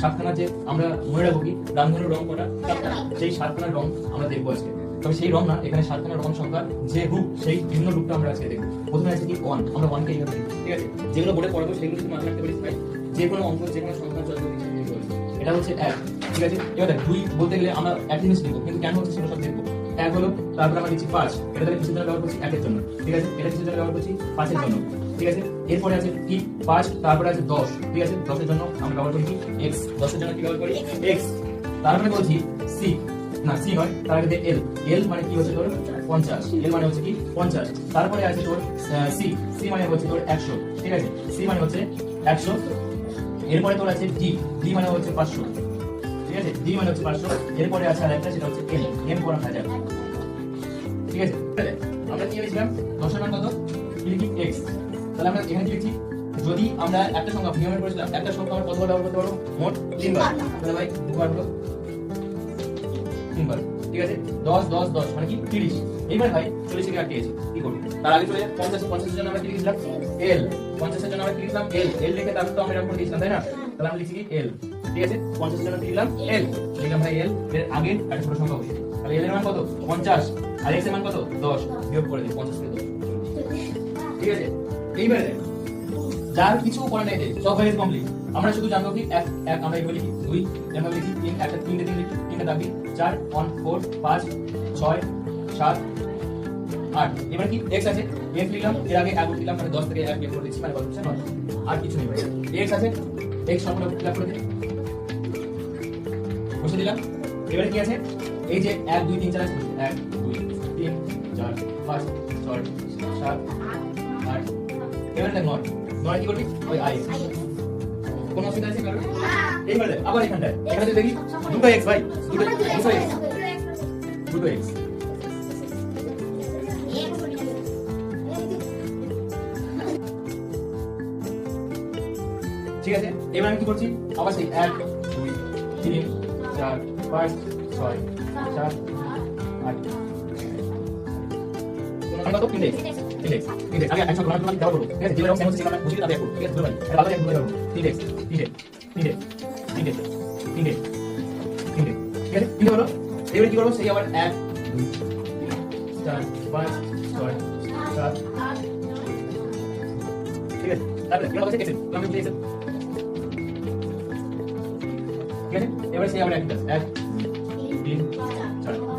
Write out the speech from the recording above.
সাতখানা যে আমরা মনে রাখব কি? রামধনুর রং করা সেই সাতখানা রং আমরা দেখব আজকে। তবে সেই রং না, এখানে সাতখানা রং সংখ্যা যে রূপ, সেই ভিন্ন রূপটা আমরা আজকে দেখব। প্রথমে আছে কি ওয়ান আমরা ওয়ানকে এইভাবে ঠিক আছে? যেগুলো বলে পড়াবো, সেগুলো যদি মনে রাখতে পারিস ভাই যে কোনো অঙ্ক, যে কোনো সংখ্যা চলবে এটা হচ্ছে এক, ঠিক আছে? এবার দুই বলতে গেলে আমরা এক জিনিস লিখব, কিন্তু কেন হচ্ছে সেটা সব দেখব। এক হলো তারপর আমরা লিখছি পাঁচ। এটা তাহলে কিসের জন্য ব্যবহার করছি একের জন্য। ঠিক আছে? এটা কিসের জন্য ব্যবহার করছি পাঁচের জন্য। ঠিক আছে? এরপরে আছে কি? পাঁচ, তারপরে আছে দশ। ঠিক আছে? দশের জন্য আমরা ব্যবহার করি এক্স দশের জন্য কি ব্যবহার করি? এক্স তারপরে বলছি সি না সি নয়, তার আগে এল এল মানে কি হচ্ছে তোর? পঞ্চাশ। এল মানে হচ্ছে কি? পঞ্চাশ। তারপরে আছে তোর সি সি মানে হচ্ছে তোর একশো। ঠিক আছে? সি মানে হচ্ছে একশো। এরপরে তোর আছে ডি ডি মানে হচ্ছে পাঁচশো। আছে? ডি মানে হচ্ছে পাঁচশো, এরপরে আছে আর একটা সেটা হচ্ছে এম এম পর হাজার। ঠিক আছে? আমরা কি লিখলাম দশের মান কত লিখি? এক্স তাহলে আমরা এখানে কি লিখছি? যদি আমরা একটা সংখ্যা নিয়মে করেছিলাম, একটা সংখ্যা আমরা কতবার ব্যবহার করতে পারব? মোট তিনবার। তাহলে ভাই, দুবার হলো তিনবার। ঠিক আছে? দশ দশ দশ মানে কি? তিরিশ। এইবার ভাই, চল্লিশ থেকে আটকে গেছি। কি করবি? তার আগে চলে পঞ্চাশ, পঞ্চাশের জন্য আমরা কি লিখেছিলাম? এল পঞ্চাশের জন্য আমরা কি লিখলাম এল এল লিখে তারপর তো আমরা এরকম করে দিয়েছিলাম, তাই না? তাহলে আমরা লিখছি কি? এল ঠিক আছে? পঞ্চাশের জন্য লিখলাম এল লিখলাম ভাই এল এর আগে একটা ছোট সংখ্যা বসে তাহলে এল এর মান কত? পঞ্চাশ। আর এক্সের মান কত? দশ। বিয়োগ করে দিই, পঞ্চাশ থেকে ঠিক আছে? এইবারে যার কিছু করা নেই সব হয়ে কমপ্লিট আমরা শুধু জানব কি এক এক, আমরা এগুলো লিখি। দুই লিখি তিন, একটা তিনটে তিন লিখি। তিনটে দাবি চার, ওয়ান, ফোর, পাঁচ, ছয়, সাত, আট। এবার কি এক্স আছে? এক্স লিখলাম, এর আগে এক লিখলাম মানে দশ থেকে এক করে দিচ্ছি মানে কত আর কিছু নেই এক্স আছে? এক্স সম্পূর্ণ ফিল দিলাম। এবারে কি আছে? এই যে এক, দুই, তিন, চার এক, দুই, তিন, চার, পাঁচ, ছয়, সাত, আট। এবারে নয়। নয় ওই আই। কোন অসুবিধা আছে? কারণ? এইবার আবার এখানে দেখি দুটো এক্স ভাই দুটো দুটো এক্স দুটো এক্স ঠিক আছে? এবার আমি কি করছি? আবার সেই এক, দুই, তিন, চার, পাঁচ, ছয়, সাত, আট এবারে কি করব? সেই আবার এক চার, পাঁচ, ছয় ঠিক আছে? ঠিক আছে? এবারে সেই আবার এক এক তিন চার।